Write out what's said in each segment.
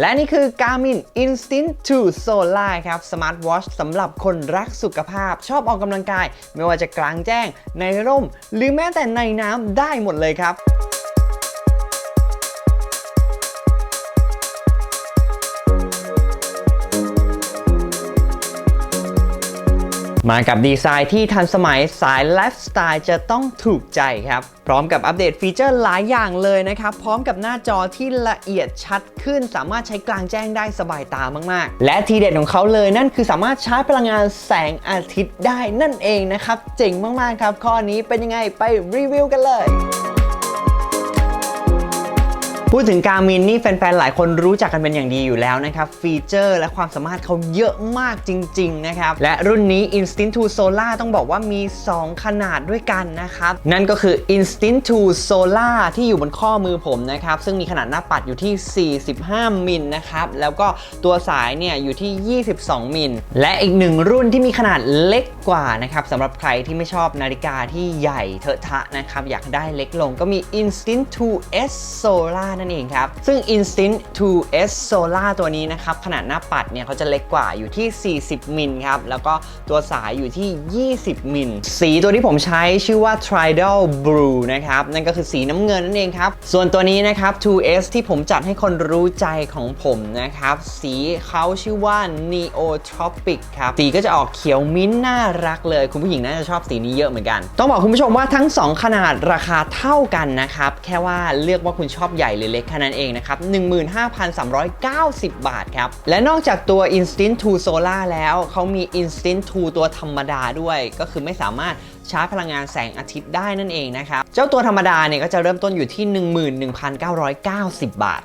และนี่คือ Garmin Instinct 2 Solar ครับสมาร์ทวอชสำหรับคนรักสุขภาพ ชอบออกกำลังกาย ไม่ว่าจะกลางแจ้ง ในร่ม หรือแม้แต่ในน้ำได้หมดเลยครับ มากับดีไซน์ที่ทันสมัยสายไลฟ์สไตล์จะต้องถูกใจครับ พร้อมกับอัปเดตฟีเจอร์หลายอย่างเลยนะครับ พร้อมกับหน้าจอที่ละเอียดชัดขึ้น สามารถใช้กลางแจ้งได้สบายตามาก ๆ และทีเด็ดของเขาเลยนั่นคือสามารถชาร์จพลังงานแสงอาทิตย์ได้นั่นเองนะครับ เจ๋งมาก ๆ ครับ ข้อนี้เป็นยังไงไปรีวิวกันเลย พูดถึงการมินนี่แฟนๆ หลายคนรู้จักกันเป็นอย่างดีอยู่แล้วนะครับ ฟีเจอร์และความสามารถเขาเยอะมากจริง ๆ นะครับ และรุ่นนี้ Instinct 2 Solar ต้องบอกว่ามี 2 ขนาดด้วยกันนะครับ นั่นก็คือ Instinct 2 Solar ที่อยู่บนข้อมือผมนะครับ ซึ่งมีขนาดหน้าปัดอยู่ที่ 45 มิลนะครับ แล้วก็ตัวสายเนี่ยอยู่ที่ 22 มิล และอีกหนึ่งรุ่นที่มีขนาดเล็กกว่านะครับสำหรับใครที่ไม่ชอบนาฬิกาที่ใหญ่เถอะทะนะครับอยากได้เล็กลงก็มี Instinct 2S Solar นั่นเองครับ ซึ่ง Instinct 2S Solar ตัวนี้นะครับ ขนาดหน้าปัดเนี่ยเขาจะเล็กกว่าอยู่ที่ 40 มิลครับ แล้วก็ตัวสายอยู่ที่ 20 มิล สีตัวที่ผมใช้ชื่อว่า Tridal Blue นะครับ นั่นก็คือสีน้ำเงินนั่นเองครับ ส่วนตัวนี้นะครับ 2S ที่ผมจัดให้คนรู้ใจของผมนะครับ สีเขาชื่อว่า Neo Tropic ครับ สีก็จะออกเขียวมิ้นท์น่ารักเลย คุณผู้หญิงน่าจะชอบสีนี้เยอะเหมือนกัน ต้องบอกคุณผู้ชมว่าทั้ง 2 ขนาดราคาเท่ากันนะครับ แค่ว่าเลือกว่าคุณชอบใหญ่หรือเล็กแค่นั้นเองนะครับ 15,390 บาทครับ และนอกจากตัว Instinct 2 Solar แล้วเขามี Instinct 2 ตัวธรรมดาด้วย ก็คือไม่สามารถชาร์จพลังงานแสงอาทิตย์ได้นั่นเองนะครับ เจ้าตัวธรรมดาเนี่ยก็จะเริ่มต้นอยู่ที่ 11,990 บาท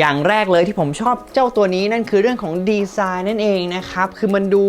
อย่างแรกเลยที่ผมชอบเจ้าตัวนี้นั่นคือเรื่องของดีไซน์นั่นเองนะครับ คือมันดู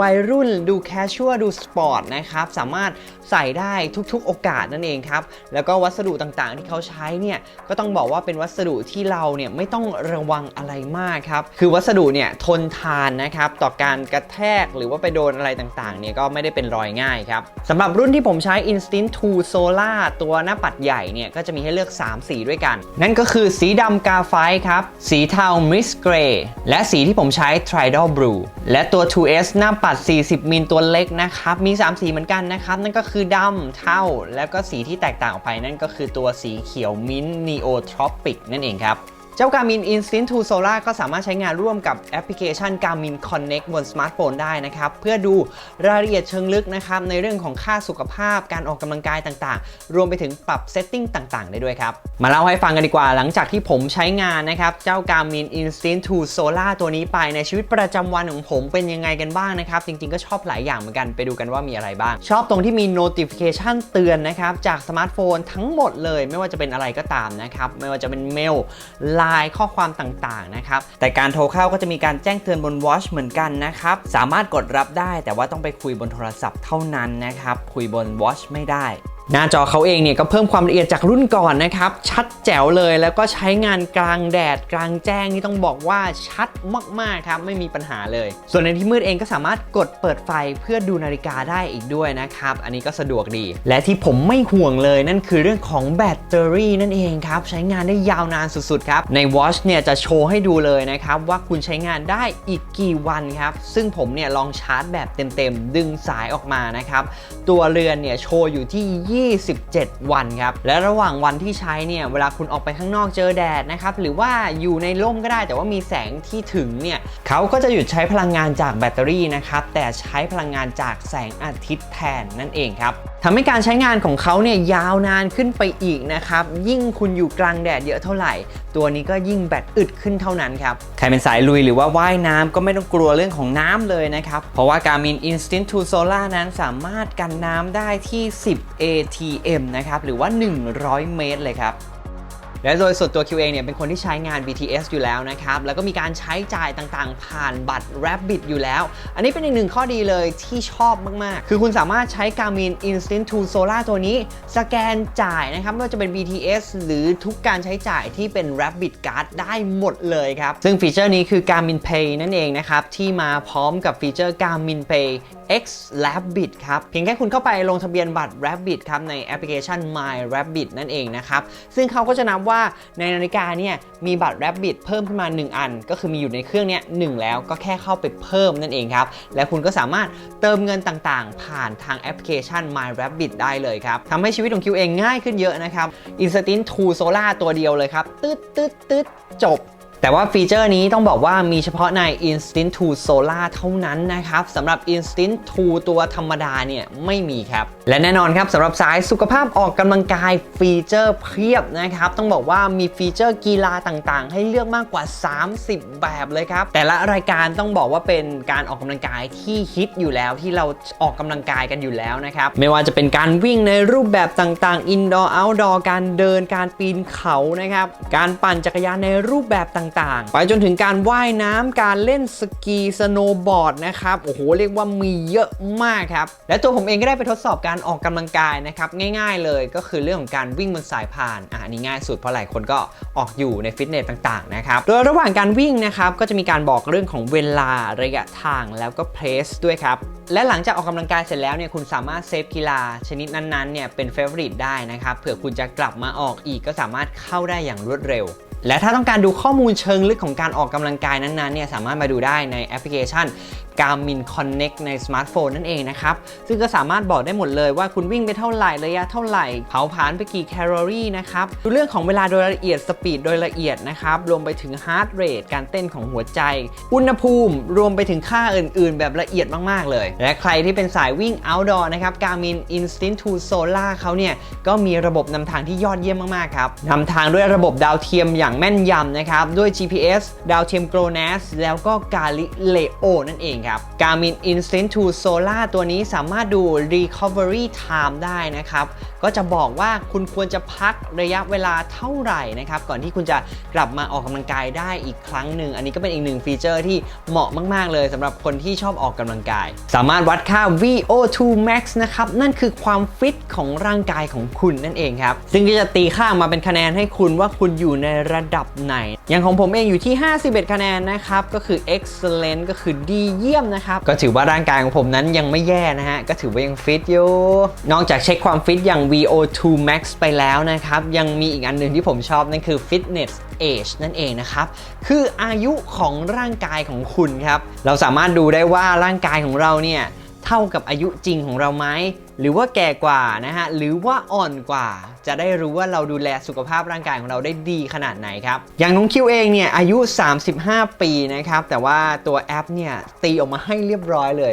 วัยรุ่นดูแคชชวลดูสปอร์ตนะครับ สามารถใส่ได้ทุกๆโอกาสนั่นเองครับ แล้วก็วัสดุต่างๆที่เขาใช้เนี่ยก็ต้องบอกว่าเป็นวัสดุที่เราเนี่ยไม่ต้องระวังอะไรมากครับ คือวัสดุเนี่ยทนทานนะครับต่อการกระแทกหรือว่าไปโดนอะไรต่างๆเนี่ยก็ไม่ได้เป็นรอยง่ายครับสำหรับรุ่นที่ผมใช้ Instinct 2 Solar ตัวหน้าปัดใหญ่เนี่ยก็จะมีให้เลือก 3 สีด้วยกัน นั่นก็คือสีดำกาไฟครับ สีเทา Miss Gray และสีที่ผมใช้ Tridal Blue และตัว 2S หน้าปัด 40 มิลตัวเล็กนะครับ มี 3 สีเหมือนกันนะครับ นั่นก็คือดำเทาแล้วก็สีที่แตกต่างออกไปนั่นก็คือตัวสีเขียวมิ้นท์ Neo Tropic นั่นเองครับ เจ้า Garmin Instinct 2 Solar ก็สามารถใช้งานร่วมกับแอปพลิเคชัน Garmin Connect บนสมาร์ทโฟนได้นะครับ เพื่อดูรายละเอียดเชิงลึกนะครับ ในเรื่องของค่าสุขภาพการออกกำลังกายต่างๆ รวมไปถึงปรับเซตติ้งต่างๆ ได้ด้วยครับ มาเล่าให้ฟังกันดีกว่าหลังจากที่ผมใช้งานนะครับ เจ้า Garmin Instinct 2 Solar ตัวนี้ไปในชีวิตประจำวันของผมเป็นยังไงกันบ้างนะครับ จริงๆก็ชอบหลายอย่างเหมือนกันไปดูกันว่ามีอะไรบ้าง ชอบตรงที่มี notification เตือนนะครับจากสมาร์ทโฟนทั้งหมดเลย ไม่ว่าจะเป็นอะไรก็ตามนะครับไม่ว่าจะเป็นเมลไลน์ข้อความต่างๆนะครับแต่การโทรเข้าก็จะมีการแจ้งเตือนบน Watch เหมือนกันนะครับสามารถกดรับได้แต่ว่าต้องไปคุยบนโทรศัพท์เท่านั้นนะครับคุยบน Watch ไม่ได้ หน้าจอเขาเองเนี่ยก็เพิ่มความละเอียดจากรุ่นก่อนนะครับ ชัดแจ๋วเลยแล้วก็ใช้งานกลางแดดกลางแจ้งนี่ต้องบอกว่าชัดมากๆครับไม่มีปัญหาเลย ส่วนในที่มืดเองก็สามารถกดเปิดไฟเพื่อดูนาฬิกาได้อีกด้วยนะครับ อันนี้ก็สะดวกดี และที่ผมไม่ห่วงเลยนั่นคือเรื่องของแบตเตอรี่นั่นเองครับ ใช้งานได้ยาวนานสุดๆครับ ใน Watch เนี่ยจะโชว์ให้ดูเลยนะครับว่าคุณใช้งานได้อีกกี่วันครับ ซึ่งผมเนี่ยลองชาร์จแบบเต็มๆดึงสายออกมานะครับตัวเรือนเนี่ยโชว์อยู่ที่27 วันครับ และระหว่างวันที่ใช้เนี่ย เวลาคุณออกไปข้างนอกเจอแดดนะครับ หรือว่าอยู่ในร่มก็ได้แต่ว่ามีแสงที่ถึงเนี่ยเขาก็จะหยุดใช้พลังงานจากแบตเตอรี่นะครับ แต่ใช้พลังงานจากแสงอาทิตย์แทนนั่นเองครับทำให้การใช้งานของเขาเนี่ยยาวนานขึ้นไปอีกนะครับ ยิ่งคุณอยู่กลางแดดเยอะเท่าไหร่ ตัวนี้ก็ยิ่งแบตอึดขึ้นเท่านั้นครับ ใครเป็นสายลุยหรือว่าว่ายน้ำก็ไม่ต้องกลัวเรื่องของน้ำเลยนะครับ เพราะว่า Garmin Instinct 2 Solar นั้นสามารถกันน้ำได้ที่ 10 ATM นะครับหรือว่า 100 เมตรเลยครับ และโดยส่วนตัว Q เองเนี่ยเป็นคนที่ใช้งาน BTS อยู่แล้วนะครับ แล้วก็มีการใช้จ่ายต่างๆ ผ่านบัตร Rabbit อยู่แล้ว อันนี้เป็นอีกหนึ่งข้อดีเลยที่ชอบมากๆ คือคุณสามารถใช้ Garmin Instant 2 Solar ตัวนี้ สแกนจ่ายนะครับไม่ว่าจะเป็น BTS หรือทุกการใช้จ่ายที่เป็น Rabbit Card ได้หมดเลยครับ ซึ่งฟีเจอร์นี้คือ Garmin Pay นั่นเองนะครับ ที่มาพร้อมกับฟีเจอร์ Garmin Pay X Rabbit ครับ เพียงแค่คุณเข้าไปลงทะเบียนบัตร Rabbit ครับในแอปพลิเคชัน My Rabbit นั่นเองนะครับ ซึ่งเขาก็จะนับว่าในนาฬิกาเนี่ยมีบัตร Rabbit เพิ่มขึ้นมา 1 อัน ก็คือมีอยู่ในเครื่องเนี้ยหนึ่งแล้วก็แค่เข้าไปเพิ่มนั่นเองครับ และคุณก็สามารถเติมเงินต่างๆ ผ่านทางแอปพลิเคชัน My Rabbit ได้เลยครับทำให้ชีวิตของคิวเองง่ายขึ้นเยอะนะครับ Instant 2 Solar ตัวเดียวเลยครับตึ๊ดตึ๊ดตึ๊ดจบ แต่ว่าฟีเจอร์นี้ต้องบอกว่ามีเฉพาะใน Instinct 2 Solar เท่านั้นนะครับสำหรับ Instinct 2 ตัวธรรมดาเนี่ยไม่มีครับ และแน่นอนครับสำหรับสายสุขภาพออกกำลังกายฟีเจอร์เพียบนะครับ ต้องบอกว่ามีฟีเจอร์กีฬาต่างๆ ให้เลือกมากกว่า 30 แบบเลยครับ แต่ละรายการต้องบอกว่าเป็นการออกกำลังกายที่ฮิตอยู่แล้วที่เราออกกำลังกายกันอยู่แล้วนะครับไม่ว่าจะเป็นการวิ่งในรูปแบบต่างๆ indoor outdoor การเดินการปีนเขานะครับการปั่นจักรยานในรูปแบบต่างๆ ไปจนถึงการว่ายน้ำการเล่นสกีสโนว์บอร์ดนะครับโอ้โหเรียกว่ามีเยอะมากครับ และตัวผมเองก็ได้ไปทดสอบการออกกำลังกายนะครับง่ายๆเลยก็คือเรื่องของการวิ่งบนสายพานอะนนี้ง่ายสุดเพราะหลายคนก็ออกอยู่ในฟิตเนสต่างๆนะครับโดยระหว่างการวิ่งนะครับก็จะมีการบอกเรื่องของเวลาระยะทางแล้วก็เพลสด้วยครับและหลังจากออกกำลังกายเสร็จแล้วเนี่ยคุณสามารถเซฟกีฬาชนิดนั้นๆเนี่ยเป็นเฟเวอริตได้นะครับเผื่อคุณจะกลับมาออกอีกก็สามารถเข้าได้อย่างรวดเร็ว และถ้าต้องการดูข้อมูลเชิงลึกของการออกกำลังกายนั้นๆเนี่ยสามารถมาดูได้ในแอปพลิเคชัน Garmin Connect ในสมาร์ทโฟนนั่นเองนะครับ ซึ่งก็สามารถบอกได้หมดเลยว่าคุณวิ่งไปเท่าไหร่ระยะเท่าไหร่ เผาผลาญไปกี่แคลอรี่นะครับ ดูเรื่องของเวลาโดยละเอียดสปีดโดยละเอียดนะครับ รวมไปถึงฮาร์ดเรทการเต้นของหัวใจ อุณหภูมิ รวมไปถึงค่าอื่นๆ แบบละเอียดมากๆเลย และใครที่เป็นสายวิ่ง outdoor นะครับ Garmin Instinct 2 Solar เขาเนี่ยก็มีระบบนำทางที่ยอดเยี่ยมมากๆครับนำทางด้วยระบบดาวเทียมอย่างแม่นยำนะครับด้วย GPS ดาวเทียม GLONASS แล้วก็ Galileo นั่นเองครับครับ Garmin Instinct 2 Solar ตัวนี้สามารถดู Recovery Time ได้นะครับก็จะบอกว่าคุณควรจะพักระยะเวลาเท่าไหร่นะครับก่อนที่คุณจะกลับมาออกกำลังกายได้อีกครั้งหนึ่งอันนี้ก็เป็นอีกหนึ่งฟีเจอร์ที่เหมาะมาก ๆ เลยสำหรับคนที่ชอบออกกำลังกาย สามารถวัดค่า VO2 max นะครับนั่นคือความฟิตของร่างกายของคุณนั่นเองครับซึ่งก็จะตีค่ามาเป็นคะแนนให้คุณว่าคุณอยู่ในระดับไหน อย่างของผมเองอยู่ที่ 51 คะแนนนะครับก็คือ excellent ก็คือดีเยี่ยมนะครับก็ถือว่าร่างกายของผมนั้นยังไม่แย่นะฮะก็ถือว่ายังฟิตอยู่นอกจากเช็คความฟิตอย่าง VO2 max ไปแล้วนะครับ ยังมีอีกอันหนึ่งที่ผมชอบนั่นคือ fitness age นั่นเองนะครับ คืออายุของร่างกายของคุณครับ เราสามารถดูได้ว่าร่างกายของเราเนี่ยเท่ากับอายุจริงของเราไหมหรือว่าแก่กว่านะฮะหรือว่าอ่อนกว่า จะได้รู้ว่าเราดูแลสุขภาพร่างกายของเราได้ดีขนาดไหนครับ อย่างน้องคิวเองเนี่ยอายุ 35 ปีนะครับ แต่ว่าตัวแอปเนี่ยตีออกมาให้เรียบร้อยเลย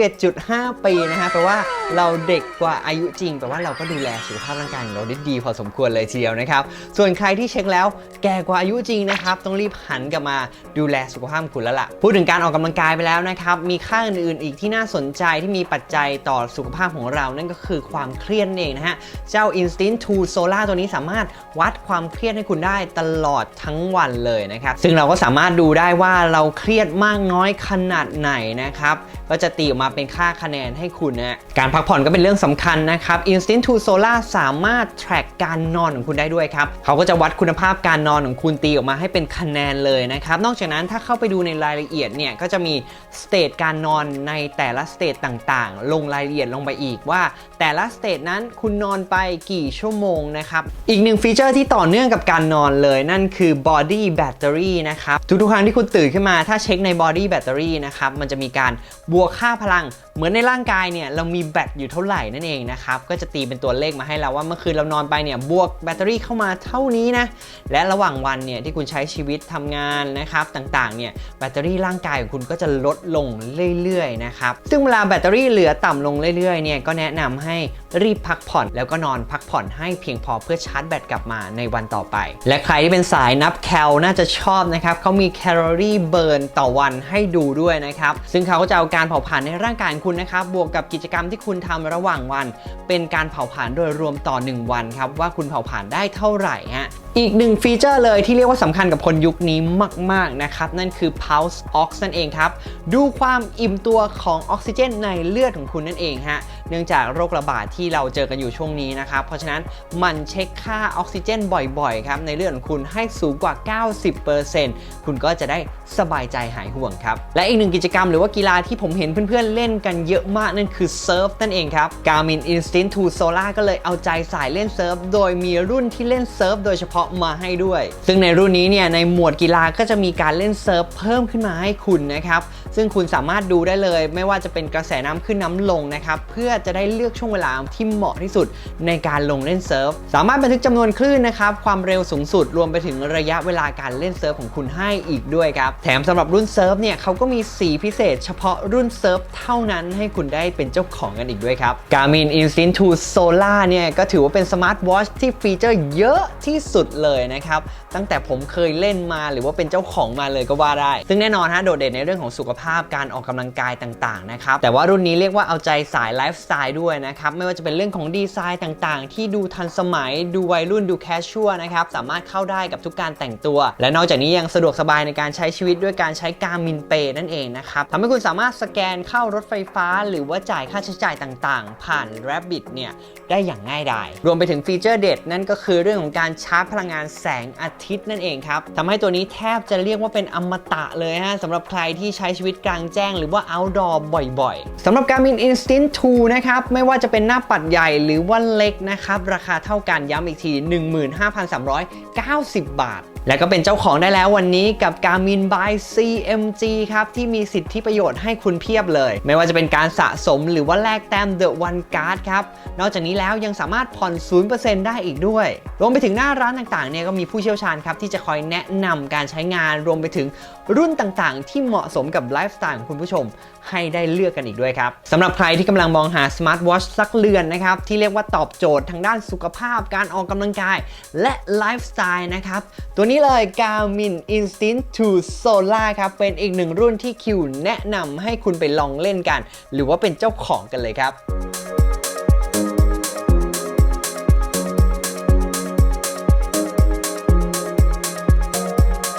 31.5 ปีนะฮะแปลว่า เราเด็กกว่าอายุจริงแปลว่าเราก็ดูแลสุขภาพร่างกายของเราได้ดีพอสมควรเลยทีเดียวนะครับ ส่วนใครที่เช็คแล้วแก่กว่าอายุจริงนะครับ ต้องรีบหันกลับมาดูแลสุขภาพคุณแล้วล่ะ พูดถึงการออกกำลังกายไปแล้วนะครับ มีค่าอื่นๆอีกที่น่าสนใจที่มีปัจจัยต่อสุขภาพของเรา นั่นก็คือความเครียดเองนะฮะ เจ้า Instinct 2 Solar ตัวนี้สามารถวัดความเครียดให้คุณได้ตลอดทั้งวันเลยนะครับ ซึ่งเราก็สามารถดูได้ว่าเราเครียดมากน้อยขนาดไหนนะครับ ก็จะตีออกมาเป็นค่าคะแนนให้คุณนะ การพักผ่อนก็เป็นเรื่องสำคัญนะครับ Instinct 2 Solar สามารถ track การนอนของคุณได้ด้วยครับ เขาก็จะวัดคุณภาพการนอนของคุณตีออกมาให้เป็นคะแนนเลยนะครับ นอกจากนั้นถ้าเข้าไปดูในรายละเอียดเนี่ย ก็จะมีสเตจการนอนในแต่ละสเตจต่างๆ ลงรายละเอียดลงไปอีกว่า แต่ละสเตจนั้นคุณนอนไปกี่ชั่วโมงนะครับ อีกหนึ่งฟีเจอร์ที่ต่อเนื่องกับการนอนเลยนั่นคือ body battery นะครับ ทุกๆครั้งที่คุณตื่นขึ้นมาถ้าเช็คใน body battery นะครับ มันจะมีการบวกค่าพลังเหมือนในร่างกายเนี่ยเรามีแบตอยู่เท่าไหร่นั่นเองนะครับ ก็จะตีเป็นตัวเลขมาให้เราว่าเมื่อคืนเรานอนไปเนี่ยบวกแบตเตอรี่เข้ามาเท่านี้นะ และระหว่างวันเนี่ยที่คุณใช้ชีวิตทำงานนะครับต่างๆเนี่ยแบตเตอรี่ร่างกายของคุณก็จะลดลงเรื่อยๆนะครับ ซึ่งเวลาแบตเตอรี่เหลือต่ำลงเรื่อยๆเนี่ยก็แนะนำให้รีบพักผ่อน แล้วก็นอนพักผ่อนให้เพียงพอเพื่อชาร์จแบตกลับมาในวันต่อไป และใครที่เป็นสายนับแคลน่าจะชอบนะครับเขามีแคลอรี่เบิร์นต่อวันให้ดูด้วยนะครับซึ่งเขาก็จะเอาการเผาผลาญในร่างกายของคุณนะครับบวกกับกิจกรรมที่คุณทำระหว่างวัน เป็นการเผาผลาญโดยรวมต่อ 1 วันครับว่าคุณเผาผลาญได้เท่าไหร่ฮะอีกหนึ่งฟีเจอร์เลยที่เรียกว่าสำคัญกับคนยุคนี้มาก ๆ นะครับ นั่นคือ pulse ox นั่นเองครับ ดูความอิ่มตัวของออกซิเจนในเลือดของคุณนั่นเองฮะ เนื่องจากโรคระบาดที่เราเจอกันอยู่ช่วงนี้นะครับ เพราะฉะนั้นมันเช็คค่าออกซิเจนบ่อยๆครับในเลือดของคุณให้สูงกว่า 90%คุณก็จะได้สบายใจหายห่วงครับ และอีกหนึ่งกิจกรรมหรือว่ากีฬาที่ผมเห็นเพื่อนๆเล่นกันเยอะมากนั่นคือเซิร์ฟนั่นเองครับ Garmin Instinct 2 Solar ก็เลยเอาใจสายเล่นเซิร์ฟโดยมีรุ่นที่เล่นเซิร์ฟโดยเฉพาะมาให้ด้วย ซึ่งในรุ่นนี้เนี่ยในหมวดกีฬาก็จะมีการเล่นเซิร์ฟเพิ่มขึ้นมาให้คุณนะครับซึ่งคุณสามารถดูได้เลย ไม่ว่าจะเป็นกระแสน้ำขึ้นน้ำลงนะครับเพื่อจะได้เลือกช่วงเวลาที่เหมาะที่สุดในการลงเล่นเซิร์ฟสามารถบันทึกจำนวนคลื่นนะครับความเร็วสูงสุดรวมไปถึงระยะเวลาการเล่นเซิร์ฟของคุณให้อีกด้วยครับแถมสำหรับรุ่นเซิร์ฟเนี่ยเขาก็มีสีพิเศษ เฉพาะรุ่นเซิร์ฟเท่านั้นให้คุณได้เป็นเจ้าของกันอีกด้วยครับ Garmin Instinct 2 Solar เนี่ยก็ถือว่าเป็นสมาร์ทวอชที่ฟีเจอร์เยอะที่สุดเลยนะครับตั้งแต่ผมเคยเล่นมาหรือว่าเป็นเจ้าของมาเลยก็ว่าได้ ซึ่งแน่นอนฮะโดดเด่นในเรื่องของสุขภาพภาพการออกกำลังกายต่างๆนะครับแต่ว่ารุ่นนี้เรียกว่าเอาใจสายไลฟ์สไตล์ด้วยนะครับไม่ว่าจะเป็นเรื่องของดีไซน์ต่างๆ ที่ดูทันสมัยดูวัยรุ่นดูแคชชัวนะครับสามารถเข้าได้กับทุกการแต่งตัว และนอกจากนี้ยังสะดวกสบายในการใช้ชีวิตด้วยการใช้การมินเปนั่นเองนะครับทำให้คุณสามารถสแกนเข้ารถไฟฟ้า หรือว่าจ่ายค่าใช้จ่ายต่างๆ ผ่าน Rabbit เนี่ยได้อย่างง่ายดายรวมไปถึงฟีเจอร์เด็ดนั่นก็คือเรื่องของการชาร์จพลังงานแสงอาทิตย์นั่นเองครับทำให้ตัวนี้แทบจะเรียกว่าเป็นอมตะเลยฮะสำหรับใครที่ใช้ชีวิตกลางแจ้งหรือว่า outdoor บ่อยๆสำหรับ Garmin Instinct 2 นะครับ ไม่ว่าจะเป็นหน้าปัดใหญ่หรือว่าเล็กนะครับ ราคาเท่ากันย้ำอีกที 15,390 บาทและก็เป็นเจ้าของได้แล้ววันนี้กับ Garmin by CMG ครับ ที่มีสิทธิประโยชน์ให้คุณเพียบเลย ไม่ว่าจะเป็นการสะสมหรือว่าแลกแต้ม The One Card ครับ นอกจากนี้แล้วยังสามารถผ่อน 0%ได้อีกด้วย รวมไปถึงหน้าร้านต่างๆเนี่ยก็มีผู้เชี่ยวชาญครับ ที่จะคอยแนะนำการใช้งานรวมไปถึงรุ่นต่างๆ ที่เหมาะสมกับไลฟ์สไตล์ของคุณผู้ชม ให้ได้เลือกกันอีกด้วยครับสำหรับใครที่กำลังมองหาสมาร์ทวอชสักเรือนนะครับที่เรียกว่าตอบโจทย์ทางด้านสุขภาพ การออกกำลังกาย และไลฟ์สไตล์นะครับตัวนี้เลย Garmin Instinct 2 Solar ครับ เป็นอีกหนึ่งรุ่นที่คิวแนะนำให้คุณไปลองเล่นกัน หรือว่าเป็นเจ้าของกันเลยครับ